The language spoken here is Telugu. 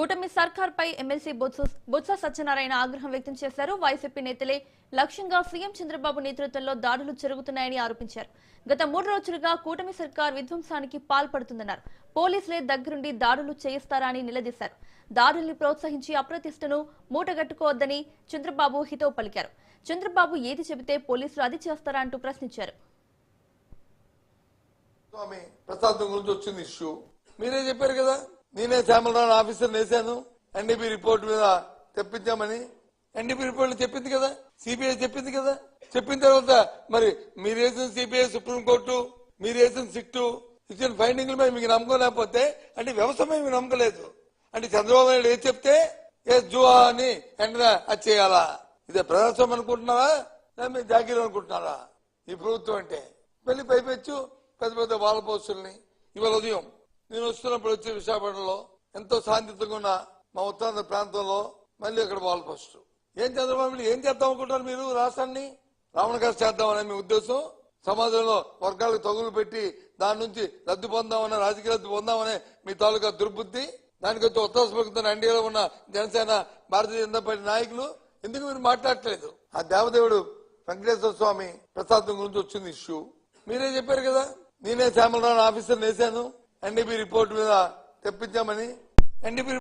కూటమి సర్కార్పై ఎమ్మెల్సీ బొత్స సత్యనారాయణ ఆగ్రహం వ్యక్తం చేశారు. వైసీపీ నేతలే లక్ష్యంగా సీఎం చంద్రబాబు నేతృత్వంలో దాడులు జరుగుతున్నాయని ఆరోపించారు. గత మూడు రోజులుగా కూటమి సర్కార్ విధ్వంసానికి పాల్పడుతుందన్నారు. పోలీసులే దగ్గరుండి దాడులు చేయిస్తారా అని నిలదీశారు. దాడుల్ని ప్రోత్సహించి అప్రతిష్టను మూటగట్టుకోవద్దని చంద్రబాబు హితవు పలికారు. చంద్రబాబు ఏది చెబితే పోలీసులు అది చేస్తారా అంటూ ప్రశ్నించారు. గురించి వచ్చింది ఇష్యూ. మీరే చెప్పారు కదా? నేనే శ్యామలరావు ఆఫీసర్ వేశాను ఎన్డీపీ రిపోర్ట్ మీద తెప్పించామని. ఎన్డీపీ రిపోర్ట్ చెప్పింది కదా. సిబిఐ చెప్పింది కదా. చెప్పిన తర్వాత మరి మీరు వేసిన సిబిఐ సుప్రీంకోర్టు మీరు వేసిన సిట్టు ఇచ్చిన ఫైండింగ్ల మీద మీకు నమ్మకం లేకపోతే అంటే వ్యవస్థ మీకు నమ్మకలేదు అంటే చంద్రబాబు నాయుడు ఏది చెప్తే ఏ జువా అని వెంటనే అది చేయాలా? ఇదే ప్రజాస్వామ్యం అనుకుంటున్నారా? లేదా మీరు జాగీర్ అనుకుంటున్నారా? ఈ ప్రభుత్వం అంటే. వెళ్ళి పైపెచ్చు పెద్ద పెద్ద వాళ్ళ పోస్టుల్ని. ఇవాళ ఉదయం నేను వస్తున్నప్పుడు వచ్చి విశాఖపట్నంలో ఎంతో శాంతియుతంగా ఉన్న మా ఉత్తరాంధ్ర ప్రాంతంలో మళ్ళీ అక్కడ వాళ్ళ పోస్టు ఏం చంద్రబాబు ఏం చేద్దాం అనుకుంటారు మీరు? రాష్ట్రాన్ని రావణ కష్ట చేద్దామనే మీ ఉద్దేశం? సమాజంలో వర్గాలకు తగులు పెట్టి దాని నుంచి లబ్ధి పొందామని రాజకీయ లబ్ధి పొందామనే మీ తాలూకా దుర్బుద్ధి? దానికి వచ్చి ఉత్తరస్పలుకుతున్న ఎన్డీఏలో ఉన్న జనసేన భారతీయ జనతా పార్టీ నాయకులు ఎందుకు మీరు మాట్లాడట్లేదు? ఆ దేవదేవుడు వెంకటేశ్వర స్వామి ప్రసాదం గురించి వచ్చింది ఇష్యూ. మీరే చెప్పారు కదా. నేనే శ్యామలరావు ఆఫీసర్ వేశాను. ఎన్డీపీ రిపోర్ట్ మీద తెప్పించామని ఎన్డీపీ